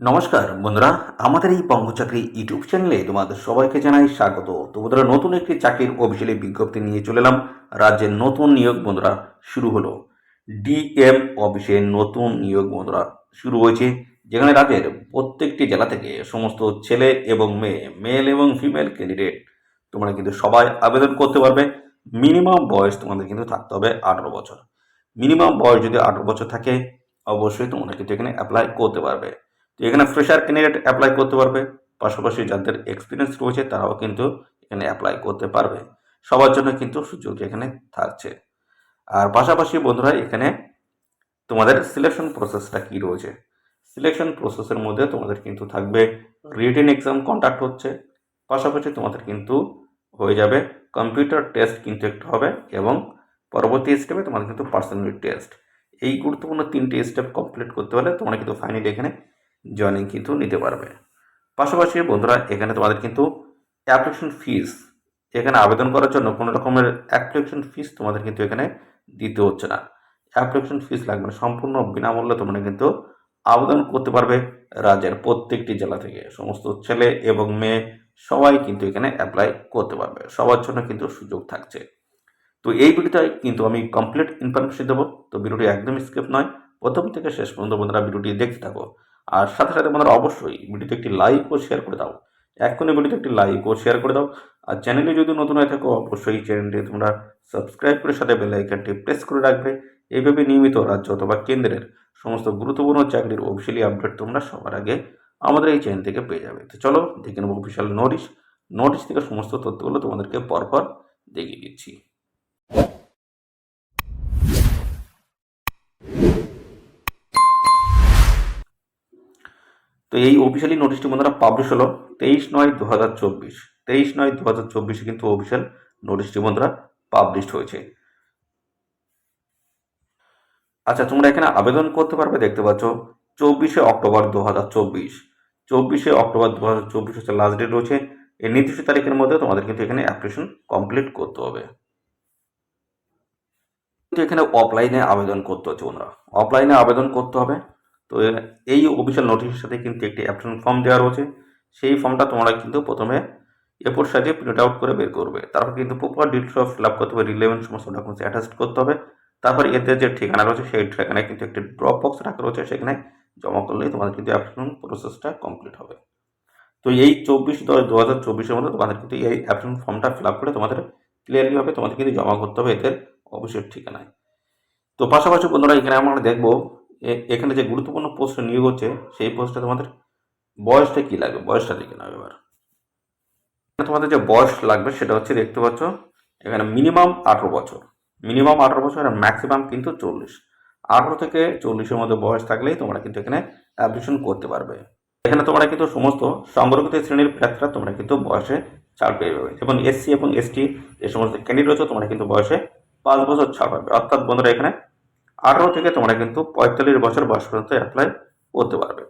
নমস্কার, বন্ধুরা। আমাদের এই পঙ্গ চাকরি ইউটিউব চ্যানেলে তোমাদের সবাইকে জানাই স্বাগত। তো বন্ধুরা, নতুন একটি চাকরির অফিসিয়ালি বিজ্ঞপ্তি নিয়ে চলে এলাম। রাজ্যের নতুন নিয়োগ, বন্ধুরা, শুরু হলো। ডিএম অফিসে নতুন নিয়োগ, বন্ধুরা, শুরু হয়েছে, যেখানে রাজ্যের প্রত্যেকটি জেলা থেকে সমস্ত ছেলে এবং মেয়ে মেল এবং ফিমেল ক্যান্ডিডেট তোমরা কিন্তু সবাই আবেদন করতে পারবে। মিনিমাম বয়স তোমাদের কিন্তু থাকতে হবে আঠারো বছর। মিনিমাম বয়স যদি আঠারো বছর থাকে, অবশ্যই তোমরা কিন্তু এখানে অ্যাপ্লাই করতে পারবে। তো এখানে ফ্রেশার ক্যান্ডিডেট অ্যাপ্লাই করতে পারবে। পাশাপাশি যাদের এক্সপিরিয়েন্স রয়েছে, তারাও কিন্তু এখানে অ্যাপ্লাই করতে পারবে। সবার জন্য কিন্তু সুযোগ এখানে থাকছে। আর পাশাপাশি বন্ধুরা, এখানে তোমাদের সিলেকশন প্রসেসটা কি রয়েছে? সিলেকশন প্রসেসের মধ্যে তোমাদের কিন্তু থাকবে রিটেন এক্সাম কন্ডাক্ট হচ্ছে। পাশাপাশি তোমাদের কিন্তু হয়ে যাবে কম্পিউটার টেস্ট কিন্তু একটু হবে এবং পরবর্তী স্টেপে তোমাদের কিন্তু পার্সোনালিটি টেস্ট এই গুরুত্বপূর্ণ তিনটি স্টেপ কমপ্লিট করতে হলে তোমরা কিন্তু ফাইনালি এখানে জয়েনিং কিন্তু নিতে পারবে। পাশাপাশি বন্ধুরা, এখানে তোমাদের কিন্তু অ্যাপ্লিকেশন ফিস এখানে আবেদন করার জন্য কোনো রকমের অ্যাপ্লিকেশন ফিস তোমাদের কিন্তু এখানে দিতে হচ্ছে না। অ্যাপ্লিকেশন ফিস লাগবে না, সম্পূর্ণ বিনামূল্যে তোমরা কিন্তু আবেদন করতে পারবে রাজ্যের প্রত্যেকটি জেলা থেকে। সমস্ত ছেলে এবং মেয়ে সবাই কিন্তু এখানে অ্যাপ্লাই করতে পারবে। সবার জন্য কিন্তু সুযোগ থাকছে। তো এই ভিডিওটাই কিন্তু আমি কমপ্লিট ইনফরমেশন দেবো। তো ভিডিওটি একদম স্কিপ নয়। প্রথম থেকে শেষ পর্যন্ত বন্ধুরা ভিডিওটি দেখতে থাকো। আর সাথে সাথে বন্ধুরা অবশ্যই ভিডিওতে একটি লাইক ও শেয়ার করে দাও। এখনই ভিডিওতে একটি লাইক ও শেয়ার করে দাও। আর চ্যানেলে যদি নতুন হয়ে থাকো, অবশ্যই চ্যানেলটি তোমরা সাবস্ক্রাইব করে সাথে বেল আইকনটি প্রেস করে রাখবে। এইভাবে নিয়মিত রাজ্য অথবা কেন্দ্রের সমস্ত গুরুত্বপূর্ণ চাকরির অফিসিয়ালি আপডেট তোমরা সবার আগে আমাদের এই চ্যানেল থেকে পেয়ে যাবে। তো চলো, দেখে নেব অফিসিয়াল নোটিশ নোটিশ থেকে সমস্ত তথ্যগুলো তোমাদেরকে পরপর দেখিয়ে দিচ্ছি। তো এই অফিসিয়ালি নোটিশটি বন্ধুরা পাবলিশ হলো তেইশ নয় দু হাজার চব্বিশ। তেইশ নয় দু হাজার চব্বিশে কিন্তু অফিসিয়াল নোটিশটি বন্ধুরা পাবলিশড হয়েছে। আচ্ছা তোমরা এখানে আবেদন করতে পারবে, দেখতে পাচ্ছ, চব্বিশে অক্টোবর দু হাজার চব্বিশ। চব্বিশে অক্টোবর দু হাজার চব্বিশ হচ্ছে লাস্ট ডেট রয়েছে। এই নির্দিষ্ট তারিখের মধ্যে তোমাদের কিন্তু এখানে অ্যাপ্লিকেশন কমপ্লিট করতে হবে। এখানে অফলাইনে আবেদন করতে হচ্ছে বন্ধুরা। অফলাইনে আবেদন করতে হবে। তো এই অফিসিয়াল নোটিশের সাথে কিন্তু একটি অ্যাপ্লিকেশন ফর্ম দেওয়া রয়েছে। সেই ফর্মটা তোমরা কিন্তু প্রথমে এরপর সাজিয়ে প্রিন্ট আউট করে বের করবে। তারপর কিন্তু proper details of fill up করতে হবে রিলেভেন্ট সমস্ত ডকুমেন্টস অ্যাটাচ করতে হবে। তারপর এতে যে ঠিকানা রয়েছে, সেই ঠিকানায় কিন্তু একটি ড্রপ বক্স রাখা রয়েছে। সেখানে জমা করলেই তোমাদের কিন্তু অ্যাপ্লিকেশন প্রসেসটা কমপ্লিট হবে। তো এই চব্বিশ দশ দু হাজার চব্বিশের মধ্যে তোমাদের কিন্তু এই অ্যাপ্লিকেশন ফর্মটা ফিল আপ করে তোমাদের ক্লিয়ারলি হবে তোমাদের কিন্তু জমা করতে হবে এদের অফিসের ঠিকানায়। তো পাশাপাশি বন্ধুরা, এখানে আমরা দেখব এখানে যে গুরুত্বপূর্ণ পোস্ট নিয়োগ হচ্ছে, সেই পোস্টে তোমাদের বয়সটা কী লাগবে? বয়সটা দেখে নাও এবার। তোমাদের যে বয়স লাগবে সেটা হচ্ছে দেখতে পাচ্ছ, এখানে মিনিমাম আঠেরো বছর। মিনিমাম আঠেরো বছর আর ম্যাক্সিমাম কিন্তু চল্লিশ। আঠেরো থেকে চল্লিশের মধ্যে বয়স থাকলেই তোমরা কিন্তু এখানে অ্যাপ্লিকেশন করতে পারবে। এখানে তোমরা কিন্তু সমস্ত সংরক্ষিত শ্রেণির প্রার্থীরা তোমরা কিন্তু বয়সে ছাড় পেয়ে যাবে। এবং এসসি এবং এসটি যে সমস্ত ক্যান্ডিডেট রয়েছে, তোমরা কিন্তু বয়সে পাঁচ বছর ছাড় পাবে। অর্থাৎ বন্ধুরা, এখানে আঠারো থেকে তোমরা কিন্তু পঁয়তাল্লিশ বছর বয়স পর্যন্ত অ্যাপ্লাই করতে পারবে।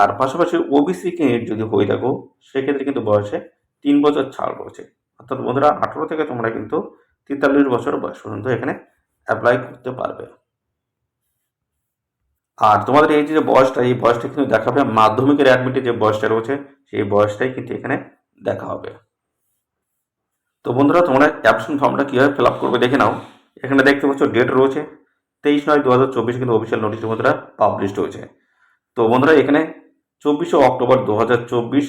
আর পাশাপাশি ওবিসি যদি হয়ে থাকো, সেক্ষেত্রে কিন্তু বয়সে তিন বছর ছাড় রয়েছে। অর্থাৎ বন্ধুরা, আঠারো থেকে তোমরা কিন্তু তেতাল্লিশ বছর বয়স পর্যন্ত এখানে অ্যাপ্লাই করতে পারবে। আর তোমাদের এই যে বয়সটা, এই বয়সটা কিন্তু দেখাবে, মাধ্যমিকের অ্যাডমিটে যে বয়সটা রয়েছে, সেই বয়সটাই কিন্তু এখানে দেখা হবে। তো বন্ধুরা, তোমরা অ্যাপশন ফর্মটা কীভাবে ফিল আপ করবে দেখে নাও। এখানে দেখতে পাচ্ছ ডেট রয়েছে তেইশ নয় দু হাজার চব্বিশ কিন্তু অফিসিয়াল নোটিশ বন্ধুরা পাবলিশড হয়েছে। তো বন্ধুরা, এখানে চব্বিশে অক্টোবর দু হাজার চব্বিশ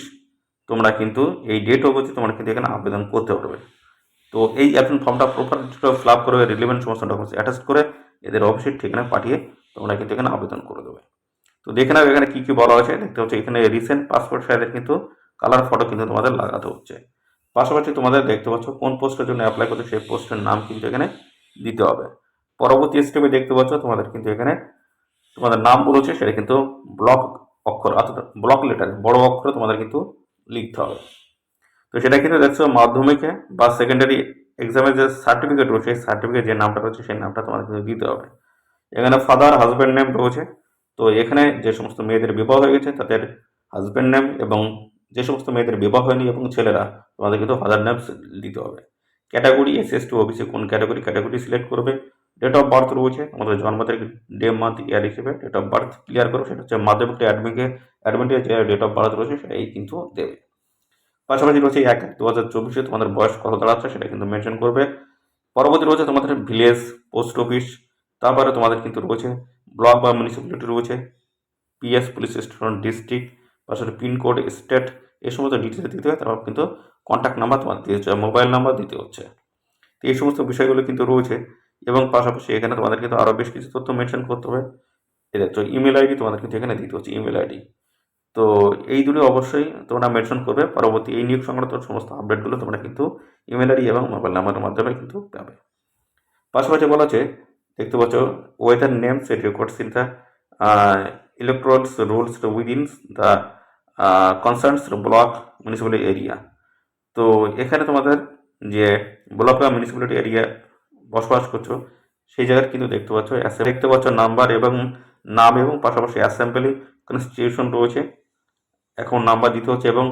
তোমরা কিন্তু এই ডেট অবধি তোমরা কিন্তু এখানে আবেদন করতে পারবে। তো এই অ্যাপশন ফর্মটা প্রপার ফিল আপ করে রিলেভেন্ট সমস্ত ডকুমেন্টস অ্যাটাচ করে এদের অফিসের ঠিকানায় পাঠিয়ে তোমরা কিন্তু এখানে আবেদন করে দেবে। তো দেখে নাও এখানে কী কী বলা আছে দেখতে হচ্ছে এখানে রিসেন্ট পাসপোর্ট সাইজের কিন্তু কালার ফটো কিন্তু তোমাদের লাগাতে হচ্ছে। পাশাপাশি তোমাদের দেখতে পাচ্ছ কোন পোস্টের জন্য অ্যাপ্লাই করতে সেই পোস্টের নাম কিন্তু এখানে দিতে হবে। পরবর্তী স্টেপে দেখতে পাচ্ছ, তোমাদের কিন্তু এখানে তোমাদের নাম বলেছে সেটা কিন্তু ব্লক অক্ষর, অর্থাৎ ব্লক লেটার বড় অক্ষরে তোমাদের কিন্তু লিখতে হবে। তো সেটা কিন্তু দেখছ মাধ্যমিকে বা সেকেন্ডারি এক্সামের যে সার্টিফিকেট রয়েছে, সেই সার্টিফিকেট যে নামটা রয়েছে, সেই নামটা তোমাদের কিন্তু দিতে হবে। এখানে ফাদার হাজব্যান্ড নেম রয়েছে। তো এখানে যে সমস্ত মেয়েদের বিবাহ হয়ে গেছে, তাদের হাজব্যান্ড নেম এবং যে সমস্ত মেয়েদের বিবাহ হয়নি এবং ছেলেরা, তোমাদের কিন্তু ফাদার নেম দিতে হবে। Category S S to OBC কোন ক্যাটাগরি ক্যাটাগরি সিলেক্ট করবে। ডেট অফ বার্থ রয়েছে, আমাদের জন্ম তারিখ ডে মান্থ ইয়ার হিসেবে ডেট অফ বার্থ ক্লিয়ার করো, সেটা হচ্ছে মাধ্যমিক অ্যাডমিকে অ্যাডমিটের যে ডেট অফ বার্থ রয়েছে সেটাই কিন্তু দেবে। পাশাপাশি রয়েছে এক দু হাজার চব্বিশে তোমাদের বয়স কত দাঁড়াচ্ছে সেটা কিন্তু মেনশন করবে। পরবর্তী রয়েছে তোমাদের ভিলেজ পোস্ট অফিস তারপরে তোমাদের কিন্তু রয়েছে ব্লক বা মিউনিসিপ্যালিটি রয়েছে পিএস পুলিশ স্টেশন ডিস্ট্রিক্ট পাশাপাশি পিনকোড স্টেট এই সমস্ত ডিটেলস দিতে হয়, তারপর কিন্তু কন্ট্যাক্ট নাম্বার তোমার দিতে হচ্ছে মোবাইল নাম্বার দিতে হচ্ছে। তো এই সমস্ত বিষয়গুলো কিন্তু রয়েছে। এবং পাশাপাশি এখানে তোমাদের কিন্তু আরও বেশ কিছু তথ্য মেনশন করতে হবে। এই দেখছ ইমেল আইডি তোমাদের কিন্তু এখানে দিতে হচ্ছে ইমেল আইডি তো এই দুটো অবশ্যই তোমরা মেনশন করবে, পরবর্তী এই নিয়োগ সংক্রান্ত সমস্ত আপডেটগুলো তোমরা কিন্তু ইমেল আইডি এবং মোবাইল নাম্বারের মাধ্যমে কিন্তু পাবে। পাশাপাশি বলা আছে দেখতে পাচ্ছ whether name set records in the electoral rolls within the concerns block municipality area তো এখানে তোমাদের যে ব্লক বা মিউনিসিপ্যালিটি এরিয়া বসবাস করছ, সেই জায়গায় কিন্তু দেখতে পাচ্ছ দেখতে পাচ্ছ নাম্বার এবং নাম এবং পাশাপাশি অ্যাসেম্বলি কনস্টিটিউশন রয়েছে। এখন নাম্বার দিতে হচ্ছে এবং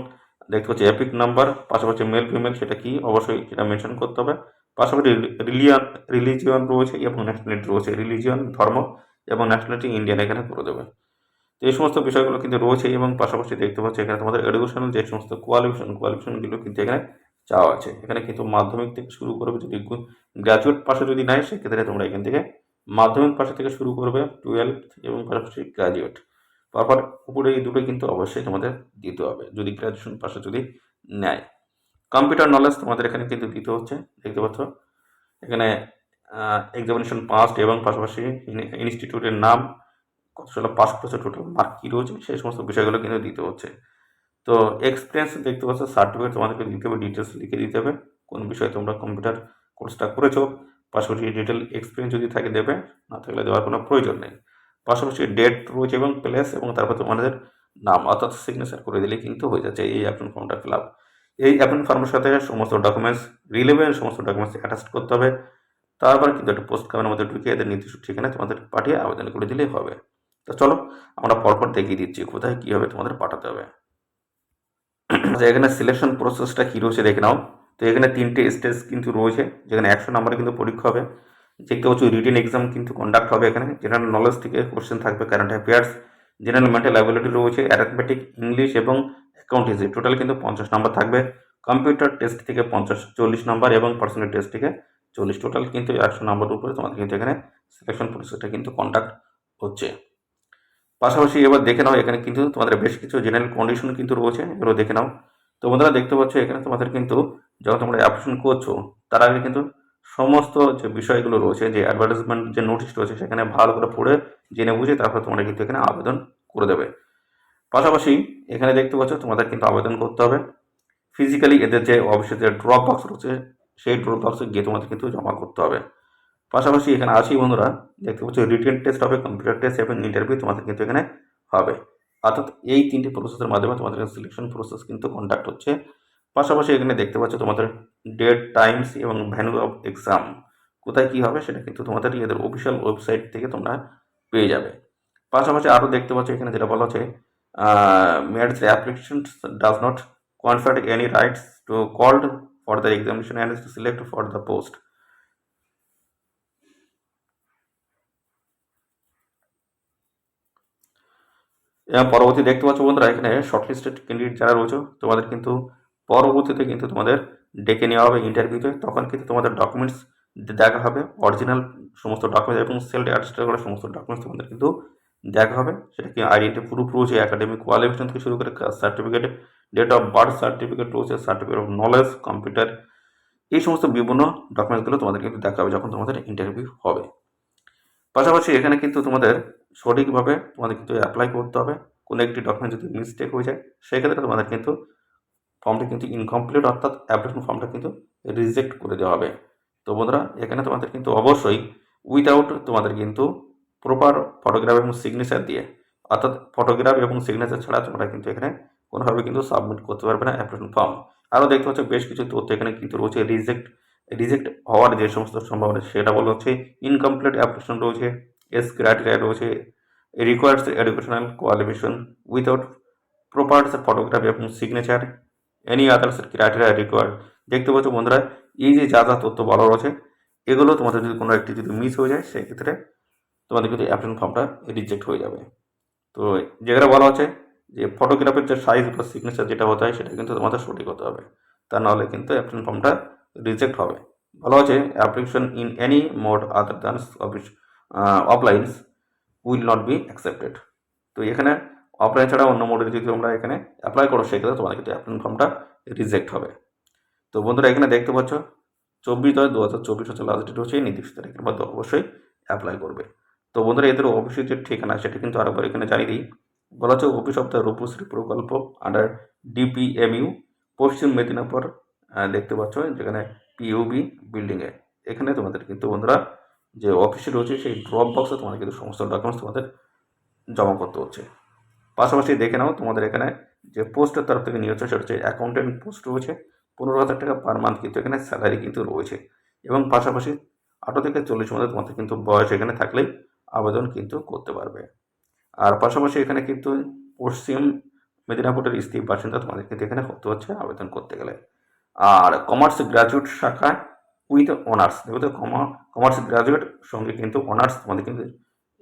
দেখতে পাচ্ছি এপিক নাম্বার পাশাপাশি মেল ফিমেল সেটা কি? অবশ্যই সেটা মেনশন করতে হবে। পাশাপাশি রিলিয়ান রিলিজিয়ন রয়েছে এবং ন্যাশনালিটি রয়েছে। রিলিজিয়ন ধর্ম এবং ন্যাশনালিটি ইন্ডিয়ান এখানে করে দেবে। তো এই সমস্ত বিষয়গুলো কিন্তু রয়েছে এবং পাশাপাশি দেখতে পাচ্ছি এখানে তোমাদের এডুকেশনাল যে সমস্ত কোয়ালিফিকেশন কোয়ালিফিকেশনগুলো কিন্তু এখানে চাওয়া আছে। এখানে কিন্তু মাধ্যমিক থেকে শুরু করবে যদি গ্র্যাজুয়েট পাশে যদি নাই, সেক্ষেত্রে তোমরা এখান থেকে মাধ্যমিক পাশে থেকে শুরু করবে টুয়েলভ এবং পাশাপাশি গ্র্যাজুয়েট তারপর উপরে এই দুটো কিন্তু অবশ্যই তোমাদের দিতে হবে, যদি গ্র্যাজুয়েশন পাশে যদি নেয়। কম্পিউটার নলেজ তোমাদের এখানে কিন্তু দিতে হচ্ছে, দেখতে পাচ্ছ? এখানে এক্সামিনেশন পাস্ট এবং পাশাপাশি ইনস্টিটিউটের নাম, কত সালে পাস করেছে টোটাল মার্ক কী রয়েছে, সেই সমস্ত বিষয়গুলো কিন্তু দিতে হচ্ছে। তো এক্সপিরিয়েন্স দেখতে পাচ্ছ সার্টিফিকেট তোমাদেরকে দিতে হবে ডিটেলস লিখে দিতে হবে, কোন বিষয়ে তোমরা কম্পিউটার কোর্সটা করেছ। পাশাপাশি ডিটেল এক্সপিরিয়েন্স যদি থাকে দেবে, না থাকলে দেওয়ার কোনো প্রয়োজন নেই। পাশাপাশি ডেট রয়েছে এবং প্লেস এবং তারপর তোমাদের নাম, অর্থাৎ সিগনেচার করে দিলে কিন্তু হয়ে যাচ্ছে এই অ্যাপ্লিকেশন ফর্মটা ফিল আপ এই অ্যাপ্লিকেশন ফর্মের সাথে সমস্ত ডকুমেন্টস রিলেভেন্ট সমস্ত ডকুমেন্টস অ্যাটাচ করতে হবে। তারপর কিন্তু একটা পোস্ট কার্ডের মধ্যে ঢুকিয়ে এদের নির্দিষ্ট ঠিকানায় তোমাদের পাঠিয়ে আবেদন করে দিলেই হবে। তো চলো, আমরা পরপর দেখিয়ে দিচ্ছি কোথায় কীভাবে তোমাদের পাঠাতে হবে। আচ্ছা এখানে সিলেকশন প্রসেসটা কী রয়েছে দেখে নাও। তো এখানে তিনটে স্টেজ কিন্তু রয়েছে, যেখানে একশো নম্বরে কিন্তু পরীক্ষা হবে। দেখতে পাচ্ছ রিটেন এক্সাম কিন্তু কন্ডাক্ট হবে এখানে। জেনারেল নলেজ থেকে কোশ্চেন থাকবে current affairs general mental ability রয়েছে অ্যাথমেটিক ইংলিশ এবং অ্যাকাউন্টেন্সি টোটাল কিন্তু পঞ্চাশ নম্বর থাকবে। কম্পিউটার টেস্ট থেকে পঞ্চাশ, চল্লিশ নম্বর এবং পার্সোনাল টেস্ট থেকে চল্লিশ। টোটাল কিন্তু একশো নম্বরের উপরে তোমাদের কিন্তু এখানে সিলেকশন প্রসেসটা কিন্তু কন্ডাক্ট হচ্ছে। পাশাপাশি এবার দেখে নাও এখানে কিন্তু তোমাদের বেশ কিছু জেনারেল কন্ডিশন কিন্তু রয়েছে, এগুলো দেখে নাও। তো বন্ধুরা দেখতে পাচ্ছ এখানে তোমাদের কিন্তু যখন তোমরা অ্যাপ্লিকেশন করছ, তার আগে কিন্তু সমস্ত যে বিষয়গুলো রয়েছে, যে অ্যাডভার্টাইজমেন্ট যে নোটিশ রয়েছে, সেখানে ভালো করে পড়ে, জেনে বুঝে তারপর তোমরা কিন্তু এখানে আবেদন করে দেবে। পাশাপাশি এখানে দেখতে পাচ্ছ তোমাদের কিন্তু আবেদন করতে হবে। ফিজিক্যালি এদের যে অফিসের যে ড্রপ বক্স রয়েছে, সেই ড্রপ বক্সে গিয়ে তোমাদের কিন্তু জমা করতে হবে। পাশাপাশি এখানে আছি বন্ধুরা, দেখতে পাচ্ছ রিটেন টেস্ট হবে কম্পিউটার টেস্ট এবং ইন্টারভিউ তোমাদের কিন্তু এখানে হবে। অর্থাৎ এই তিনটি প্রসেসের মাধ্যমে তোমাদের সিলেকশন প্রসেস কিন্তু কন্ডাক্ট হচ্ছে। পাশাপাশি এখানে দেখতে পাচ্ছ তোমাদের ডেট টাইমস এবং ভ্যানু অফ এক্সাম কোথায় কী হবে সেটা কিন্তু তোমাদের এদের অফিসিয়াল ওয়েবসাইট থেকে তোমরা পেয়ে যাবে। পাশাপাশি আরও দেখতে পাচ্ছ, এখানে যেটা বলা হচ্ছে mere application does not confer any rights to called for the examination and select for the post পরবর্তী দেখতে পাচ্ছ বন্ধুরা, এখানে শর্টলিস্টেড ক্যান্ডিডেট যারা রয়েছে, তোমাদের কিন্তু পরবর্তীতে কিন্তু তোমাদের ডেকে নেওয়া হবে ইন্টারভিউতে তখন কিন্তু তোমাদের ডকুমেন্টস দেখা হবে অরিজিনাল সমস্ত ডকুমেন্টস এবং সেলফ অ্যাটেস্টেড করা সমস্ত ডকুমেন্টস তোমাদের কিন্তু দেখা হবে। সেটা কি আইডেন্টি প্রুফ রয়েছে একাডেমিক কোয়ালিফিকেশন থেকে শুরু করে certificate date of birth certificate রয়েছে সার্টিফিকেট অফ নলেজ কম্পিউটার এই সমস্ত বিভিন্ন ডকুমেন্টসগুলো তোমাদের কিন্তু দেখা হবে যখন তোমাদের ইন্টারভিউ হবে। পাশাপাশি এখানে কিন্তু তোমাদের সঠিকভাবে তোমাদের কিন্তু অ্যাপ্লাই করতে হবে। কোনো একটি ডকুমেন্ট যদি মিস্টেক হয়ে যায়, সেক্ষেত্রে তোমাদের কিন্তু ফর্মটা কিন্তু ইনকমপ্লিট অর্থাৎ অ্যাপ্লিকেশন ফর্মটা কিন্তু রিজেক্ট করে দেওয়া হবে। তো বন্ধুরা, এখানে তোমাদের কিন্তু অবশ্যই উইথাউট তোমাদের কিন্তু প্রপার ফটোগ্রাফ এবং সিগনেচার দিয়ে, অর্থাৎ ফটোগ্রাফ এবং সিগনেচার ছাড়া তোমরা কিন্তু এখানে কোনোভাবে কিন্তু সাবমিট করতে পারবে না অ্যাপ্লিকেশন ফর্ম আরও দেখতে পাচ্ছ, বেশ কিছু তথ্য এখানে কিন্তু রয়েছে। রিজেক্ট রিজেক্ট হওয়ার যে সমস্ত সম্ভাবনা, সেটা বলা হচ্ছে ইনকমপ্লিট অ্যাপ্লিকেশন রয়েছে। এস ক্রাইটেরিয়া রয়েছে required educational qualification without proper photography এবং signature any others criteria required দেখতে পাচ্ছ বন্ধুরা, এই যে যা যা তথ্য বলা রয়েছে এগুলো তোমাদের যদি কোনো একটি যদি মিস হয়ে যায়, সেক্ষেত্রে তোমাদের কিন্তু অ্যাপ্লিকেশন ফর্মটা রিজেক্ট হয়ে যাবে। তো যেগুলো বলা হচ্ছে যে ফটোগ্রাফের যে সাইজ বা সিগনেচার যেটা হতে হয়, সেটা কিন্তু তোমাদের সঠিক হতে হবে। তা নাহলে কিন্তু অ্যাপ্লিকেশন ফর্মটা রিজেক্ট হবে। বলা হচ্ছে application in any mode other than office offlines will not be accepted তো এখানে অফলাইন ছাড়া অন্য মোডে যদি তোমরা এখানে অ্যাপ্লাই করো, সেক্ষেত্রে তোমাদের কিন্তু অ্যাপ্লিকেশন ফর্মটা রিজেক্ট হবে। তো বন্ধুরা, এখানে দেখতে পাচ্ছ, চব্বিশ দশ দু হাজার চব্বিশ হচ্ছে লাস্ট ডেট হচ্ছে নির্দিষ্ট তারিখের মধ্যে অবশ্যই অ্যাপ্লাই করবে। তো বন্ধুরা, এদের অফিসের যে ঠিকানা, সেটা কিন্তু আরেকবার এখানে জানিয়ে দিই। বলা হচ্ছে অফিস অফ দ্য রূপশ্রী প্রকল্প আন্ডার ডিপিএমইউ পশ্চিম মেদিনীপুর দেখতে পাচ্ছ, যেখানে পিইউবি বিল্ডিংয়ে এখানে তোমাদের কিন্তু বন্ধুরা যে অফিসে রয়েছে, সেই ড্রপ বক্সে তোমাদের কিন্তু সমস্ত ডকুমেন্টস তোমাদের জমা করতে হচ্ছে। পাশাপাশি দেখে নাও, তোমাদের এখানে যে পোস্টের তরফ থেকে নিয়ে হচ্ছে সেটা হচ্ছে অ্যাকাউন্টেন্ট পোস্ট রয়েছে। পনেরো হাজার টাকা পার মান্থ কিন্তু এখানে স্যালারি কিন্তু রয়েছে। এবং পাশাপাশি আঠারো থেকে চল্লিশ মধ্যে তোমাদের কিন্তু বয়স এখানে থাকলেই আবেদন কিন্তু করতে পারবে। আর পাশাপাশি এখানে কিন্তু পশ্চিম মেদিনীপুরের স্ত্রী বাসিন্দা তোমাদের কিন্তু এখানে হতে হচ্ছে আবেদন করতে গেলে। আর কমার্স গ্র্যাজুয়েট শাখা উইথ অনার্স দেখো কমার্স গ্র্যাজুয়েট সঙ্গে কিন্তু অনার্স তোমাদের কিন্তু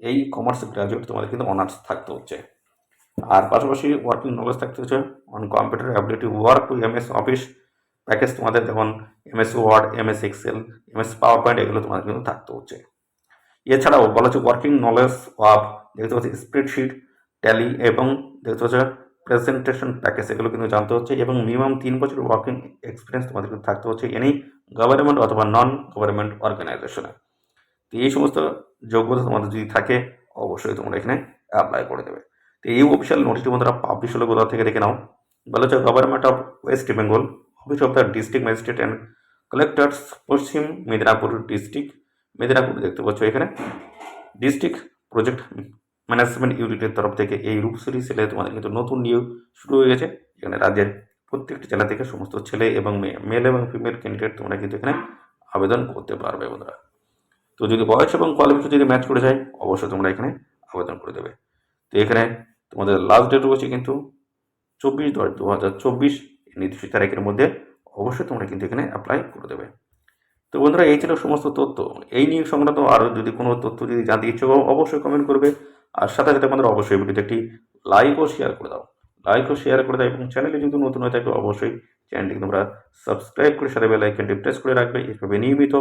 এই কমার্স গ্র্যাজুয়েট তোমাদের কিন্তু অনার্স থাকতে হচ্ছে। আর পাশাপাশি ওয়ার্কিং নলেজ থাকতে হচ্ছে on computer ability work to M S office package তোমাদের যেমন M S Word M S Excel M S Power Point এগুলো তোমাদের কিন্তু থাকতে হচ্ছে। এছাড়াও বলা হচ্ছে ওয়ার্কিং নলেজ অফ দেখতে পাচ্ছি স্প্রেডশিট ট্যালি এবং দেখতে পাচ্ছ প্রেজেন্টেশন প্যাকেজ এগুলো কিন্তু জানতে হচ্ছে এবং মিনিমাম তিন বছর ওয়ার্কিং এক্সপিরিয়েন্স তোমাদের কিন্তু থাকতে হচ্ছে। এনি গভর্নমেন্ট অথবা নন গভর্নমেন্ট অর্গানাইজেশনে তো এই সমস্ত যোগ্যতা তোমাদের যদি থাকে, অবশ্যই তোমরা এখানে অ্যাপ্লাই করে দেবে। তো এই অফিসিয়াল নোটিশটি বন্ধুরা পাবলিশ হলো কোথা থেকে দেখে নাও। বলা হচ্ছে government of West Bengal office of the district magistrate and collectors Paschim Medinipur district Medinipur দেখতে পাচ্ছ এখানে। ডিস্ট্রিক্ট প্রজেক্ট ম্যানেজমেন্ট ইউনিটের তরফ থেকে এই রূপশ্রী সেলে তোমাদের কিন্তু নতুন নিয়োগ শুরু হয়ে গেছে। এখানে রাজ্যের প্রত্যেকটি জেলা থেকে সমস্ত ছেলে এবং মেয়ে মেল এবং ফিমেল ক্যান্ডিডেট তোমরা কিন্তু এখানে আবেদন করতে পারবে বন্ধুরা। তো যদি বয়স এবং কোয়ালিফিকেশন যদি ম্যাচ করে যায়, অবশ্যই তোমরা এখানে আবেদন করে দেবে। তো এখানে তোমাদের লাস্ট ডেট রয়েছে কিন্তু চব্বিশ দশ দু হাজার চব্বিশ নির্দিষ্ট তারিখের মধ্যে অবশ্যই তোমরা কিন্তু এখানে অ্যাপ্লাই করে দেবে। তো বন্ধুরা, এই ছিল সমস্ত তথ্য। এই নিয়ে সংক্রান্ত আরও যদি কোনো তথ্য যদি জানতে ইচ্ছুক অবশ্যই কমেন্ট করবে। আর সাথে সাথে আমাদের অবশ্যই ভিডিওতে একটি লাইক ও শেয়ার করে দাও। লাইক ও শেয়ার করে দাও এবং চ্যানেলে যদি নতুন হয়ে থাকে, অবশ্যই চ্যানেলটিকে তোমরা সাবস্ক্রাইব করে সাথে বেলাইকনটি প্রেস করে রাখবে। এভাবে নিয়মিত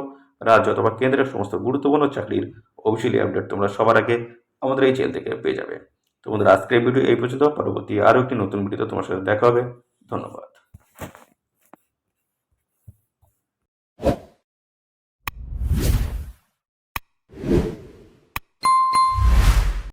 রাজ্য অথবা কেন্দ্রের সমস্ত গুরুত্বপূর্ণ চাকরির অফিসিয়ালি আপডেট তোমরা সবার আগে আমাদের এই চ্যানেল থেকে পেয়ে যাবে। তো বন্ধুরা, আজকের ভিডিও এই পর্যন্ত। পরবর্তী আরও একটি নতুন ভিডিওতে তোমার সাথে দেখা হবে। ধন্যবাদ।